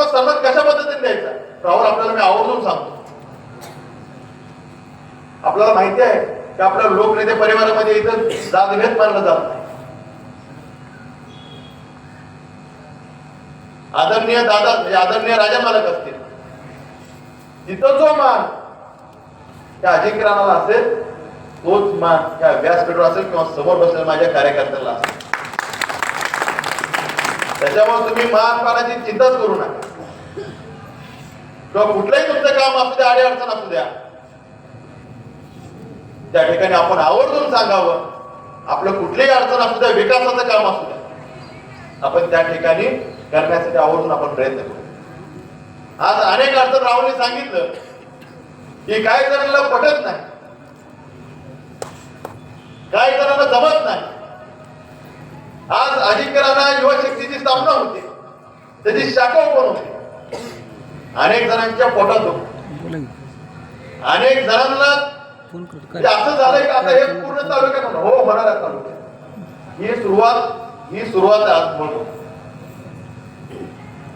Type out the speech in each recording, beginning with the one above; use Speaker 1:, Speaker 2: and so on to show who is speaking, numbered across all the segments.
Speaker 1: किंवा सन्मान कशा पद्धतीने द्यायचा? राहुल आपल्याला मी आवर्जून सांगतो. आपल्याला माहिती आहे की आपल्या लोकनेते परिवारामध्ये इथं जातभेद मानलं जात नाही. आदरणीय दादा म्हणजे आदरणीय राजा मालक असतील. तिथं जो मान त्या अजिंक्य राणाला असेल तोच मान त्या व्यासपीठावर असेल किंवा समोर बसलेल्या माझ्या कार्यकर्त्याला असेल. त्याच्यामुळे तुम्ही मान पाण्याची चिंताच करू नका. किंवा कुठलंही तुमचं काम असू द्या अडचण असू द्या. त्या ठिकाणी आपण आवर्जून सांगावं आपलं कुठलीही अडचण असू द्या विकासाचं काम असू द्या. आपण त्या ठिकाणी करण्यासाठी आवर्जून आपण प्रयत्न करू. आज अनेक अडचण राहुलने सांगितलं की काही जणांना पटत नाही. काही जणांना जमत नाही. आज अजिंक्यराना युवा शक्तीची स्थापना होते. त्याची शाखा ओपन होते? अनेक जणांच्या पोटात. अनेक जणांना म्हणजे असं झालंय की आता हे पूर्ण तालुक्यात. हो होणार आहे. तालुक्यात ही सुरुवात ही सुरुवात आज म्हणतो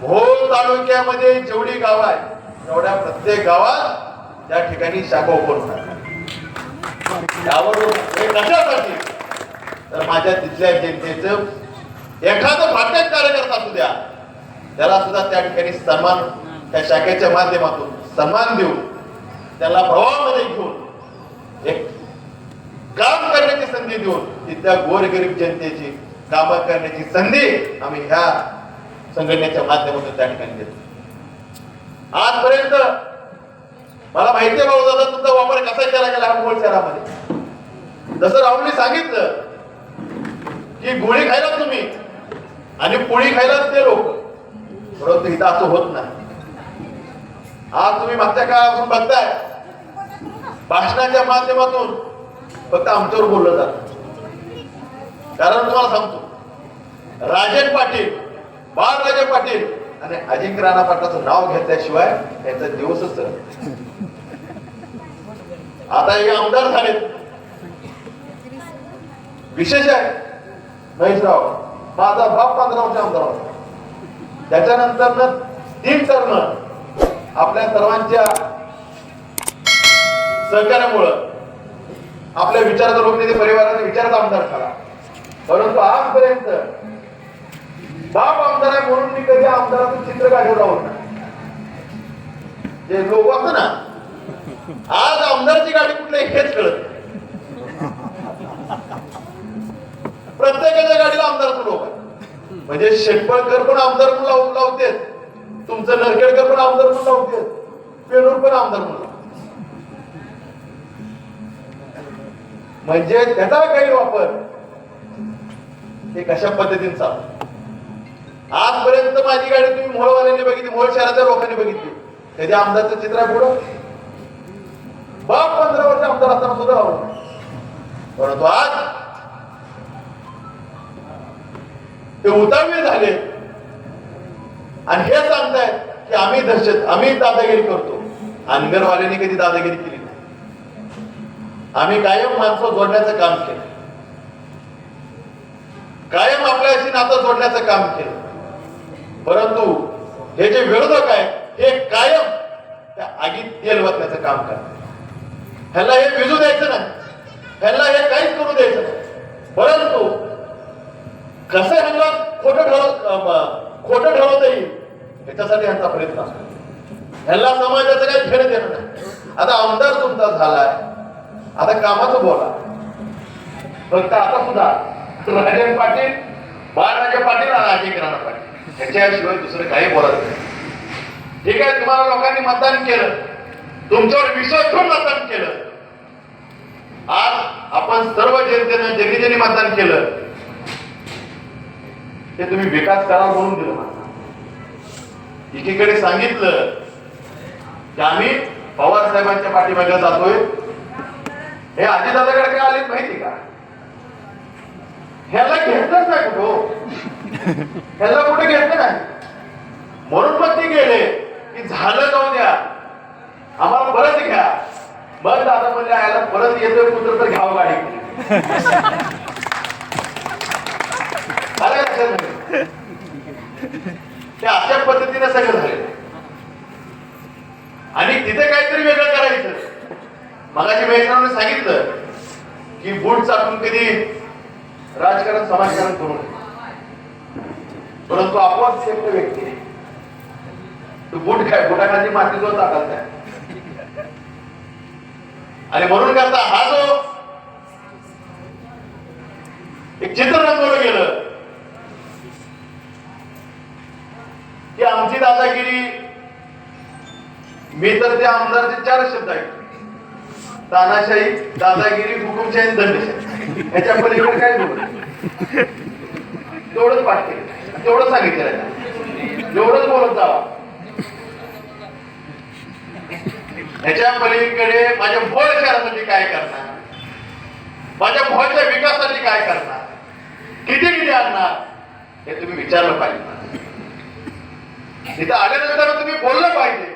Speaker 1: भोर तालुक्यामध्ये जेवढी गाव आहे तेवढ्या प्रत्येक गावात त्या ठिकाणी शाखा होणार हे कशासाठी तर माझ्या तिथल्या जनतेचं एखादं भाटक कार्यकर्ता असू द्या त्याला सुद्धा त्या ठिकाणी सन्मान त्या शाखेच्या माध्यमातून सन्मान देऊन त्याला प्रवाहामध्ये घेऊन एक काम करण्याची संधी देऊन तिथल्या गोरगरीब जनतेची कामं करण्याची संधी आम्ही ह्या संघटनेच्या माध्यमातून त्या ठिकाणी देतो. आजपर्यंत मला माहिती आहे भाऊ दादा तुमचा वापर कसा केला गेला हा शहरामध्ये? जसं राहुलने सांगितलं की गोळी खायला तुम्ही आणि पोळी खायला ते लोक परंतु इथं असं होत नाही. आज तुम्ही मागच्या काळापासून बघताय. भाषणाच्या माध्यमातून फक्त आमच्यावर बोललं जात. कारण तुम्हाला सांगतो राजन पाटील बाळराजे पाटील आणि अजिंक्य राणा पाटलाचं नाव घेतल्याशिवाय त्यांचा दिवसच आता हे आमदार झालेत. विशेष आहे महेशराव माझा बाप पंधरा आमदार होता. त्याच्यानंतर तीन टर्म आपल्या सर्वांच्या सहकार्यामुळं आपल्या विचाराचा लोकनेते परिवाराचा विचाराचा आमदार झाला. परंतु आजपर्यंत बाप आमदार आहे म्हणून मी कधी आमदाराचं चित्र काढवलं होतं जे लोक असत ना आज आमदारची गाडी कुठली हेच कळत प्रत्येकाच्या गाडीला आमदार लोक म्हणजे शेटपळकर पण आमदार म्हणून लावून लावते तुमचं नरखेडकर पण आमदार म्हणून लावते पेरूर पण आमदार म्हणून. म्हणजे त्याचा गैरवापर हे कशा पद्धतीने चालू? आजपर्यंत माझी गाडी तुम्ही मोहळवाल्यांनी बघितली मोहळ शहराच्या लोकांनी बघितली. कधी आमदारचं चित्र आहे पुढं. बाप पंधरा वर्ष आमदार असताना सुद्धा आवडत परंतु आज ते उतावळे झाले. आणि हे सांगतायत की आम्ही दहशत आम्ही दादागिरी करतो. अनगरवाल्यांनी कधी दादागिरी केली नाही. आम्ही कायम माणसं जोडण्याचं काम केलं. कायम आपल्याशी नातं जोडण्याचं काम केलं. परंतु हे जे विरोधक आहेत हे कायम त्या आगीत तेल वाचण्याचं काम करतात. ह्याला हे विजू द्यायचं नाही. ह्याला हे काहीच करू द्यायचं नाही. परंतु कसं ह्यांना खोटं ठरव खोटं ठरवता येईल. याच्यासाठी ह्यांचा प्रयत्न असतो. ह्याला समाजाचं काही घेणं देणं नाही. आता आमदार तुमचा झालाय. आता कामाचं बोला. फक्त आता सुद्धा राजन पाटील बाळराजे पाटील आणि अजय किराणा पाटील. ह्याच्याशिवाय दुसरं काही बोलत नाही. ठीक आहे तुम्हाला लोकांनी मतदान केलं. तुमच्यावर विश्वास ठेवून मतदान केलं. आज आपण सर्व जनतेनं ज्यांनी ज्यांनी मतदान केलं ते तुम्ही विकास करा म्हणून दिलं एकीकडे सांगितलं की आम्ही पवार साहेबांच्या पाठीमागे जातोय. हे अजितदादाकडे काय आले माहिती का? ह्याला घेतलंच नाही कुठं हो. ह्याला कुठे घेतलं नाही. म्हणून मग ते गेले की झालं जाऊ द्या. आम्हाला परत घ्या. मग दादा म्हणजे यायला परत येतोय कुत्र तर घ्यावं गाडी आलं ते अशा पद्धतीने सगळं झालेलं आणि तिथे काहीतरी वेगळं करायचं. मगाशी वैष्णवाने सांगितलं की बूट चाकून कधी राजकारण समाजकारण करू नये. परंतु आपोआप शेपट व्यक्ती आहे. तो बूट काय बुटाखाली माती जो टाकत काय आणि म्हणून करता हा जो एक चित्र रंगवलं गेलं की आमची दादागिरी. मी तर त्या आमदारचे चार शब्द आहेत तानाशाही दादागिरी हुकुमशाही आणि दंडशाही. याच्या पलीकडे काय बोलत तेवढंच पाठते तेवढं सांगितलं तेवढंच बोलत जावा याच्या पलीकडे माझ्या भोळ शहरासाठी काय करणार? माझ्या भोळच्या विकासासाठी काय करणार? किती किती आणणार? हे तुम्ही विचारलं पाहिजे. तिथं आल्यानंतर तुम्ही बोललं पाहिजे.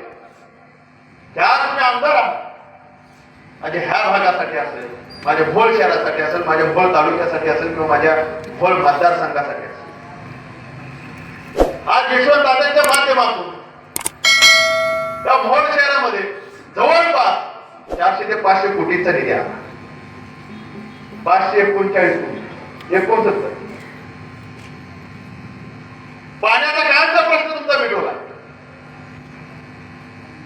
Speaker 1: त्या तुम्ही आमदार आहात. माझ्या ह्या भागासाठी असेल माझ्या भोळ शहरासाठी असेल माझ्या भोळ तालुक्यासाठी असेल किंवा माझ्या भोळ मतदारसंघासाठी असेल. आज यशवंत दादांच्या माध्यमातून त्या भोळ शहरामध्ये जवळपास चारशे ते पाचशे कोटीचा निधी आला. पाचशे एकोणचाळीस कोटी एकोणसत्तर. पाण्याचा काळाचा प्रश्न तुमचा मिटवला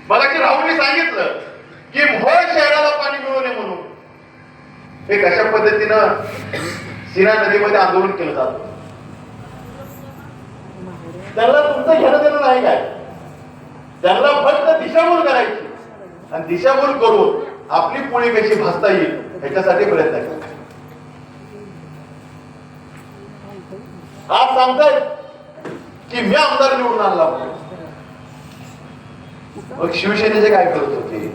Speaker 1: मला की राहुलने सांगितलं की भोळ शहराला पाणी मिळू नये म्हणून हे कशा पद्धतीनं सीना नदीमध्ये आंदोलन केलं जातं? त्यांना तुमचं घेणं देणं नाही काय? त्यांना फक्त दिशाभूल करायची. आणि दिशाभूल करून आपली पोळी कशी भासता येईल ह्याच्यासाठी प्रयत्न केला. आज सांगताय की मी आमदार निवडून आणला मग शिवसेनेचे काय करत होते?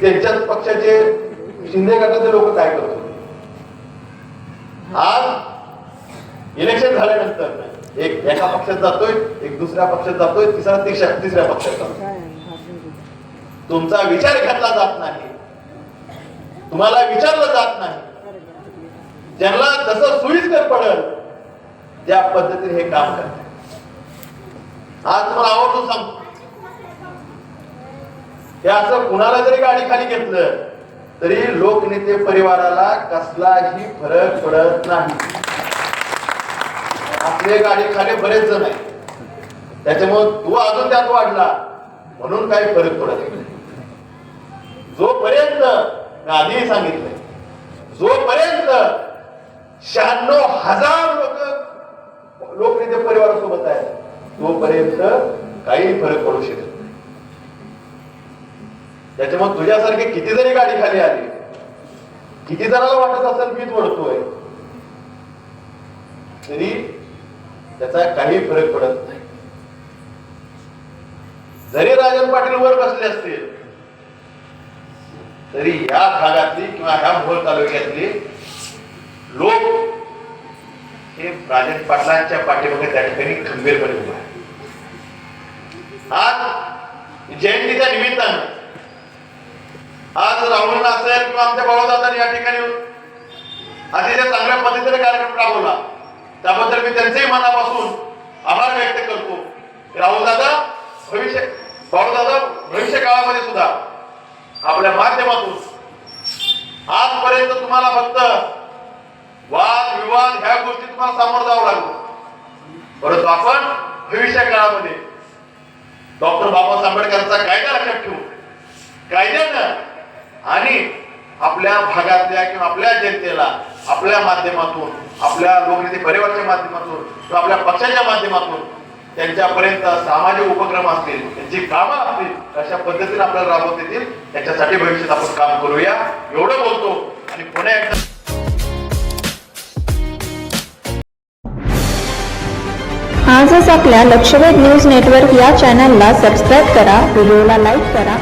Speaker 1: त्यांच्याच पक्षाचे शिंदे गटाचे लोक काय करत आज इलेक्शन झाल्यानंतर एक एका पक्षात जातोय एक दुसऱ्या पक्षात जातोय तिसरा तिसऱ्या तिसऱ्या पक्षात जातोय. तुमचा विचार घेतला जात नाही. तुम्हाला विचारलं जात नाही. ज्यांना जसं सोयीस्कर पडल त्या पद्धतीने हे काम करतात. आज तुम्हाला आवर्जून सांगतो. हे असं कुणाला जरी गाडी खाली घेतलं तरी लोकनेते परिवाराला कसलाही फरक पडत नाही. आपले गाडी खाली बरेच जण आहे त्याच्यामुळे तू अजून त्यात वाढला म्हणून काही फरक पडत नाही. जोपर्यंत मी आधीही सांगितलंय जोपर्यंत शहाण्णव हजार लोक लोकनेते परिवारासोबत आहेत तोपर्यंत काही फरक पडू शकत त्याच्यामुळे तुझ्यासारखी कितीतरी गाडी खाली आली किती जणाला वाटत असेल मीच वळतोय तरी त्याचा काही फरक पडत नाही. जरी राजन पाटील वर बसले असतील तरी या भागातली किंवा ह्या मोहोळ तालुक्यातली लोक हे राजन पाटलांच्या पाठीमागे त्या ठिकाणी खंबीरपणे उभा आहे आज जयंतीच्या निमित्तानं आज राहुल असेल किंवा आमच्या बाबादादांनी या ठिकाणी अतिशय चांगल्या पद्धतीने कार्यक्रम राबवला. त्याबद्दल मी त्यांचेही मनापासून आभार व्यक्त करतो. राहुल दादा भविष्य भाऊदादा भविष्य काळामध्ये सुद्धा आपल्या माध्यमातून आजपर्यंत तुम्हाला फक्त वाद विवाद ह्या गोष्टी तुम्हाला सामोरं जावं लागलो. परंतु आपण भविष्य काळामध्ये डॉक्टर बाबासाहेब आंबेडकरांचा कायदा लक्षात ठेवू कायद्यानं आणि आपल्या भागातल्या किंवा आपल्या जनतेला आपल्या माध्यमातून आपल्या लोकनेते परिवाराच्या माध्यमातून किंवा आपल्या पक्षाच्या माध्यमातून त्यांच्यापर्यंत सामाजिक उपक्रम असतील त्यांची कामं असतील अशा पद्धतीने आपल्याला राबवत येतील. त्याच्यासाठी भविष्यात आपण काम करूया. एवढं बोलतो आणि पुन्हा एकदा
Speaker 2: आजच आपल्या लक्षवेध न्यूज नेटवर्क या चॅनलला सबस्क्राईब करा व्हिडिओला लाईक करा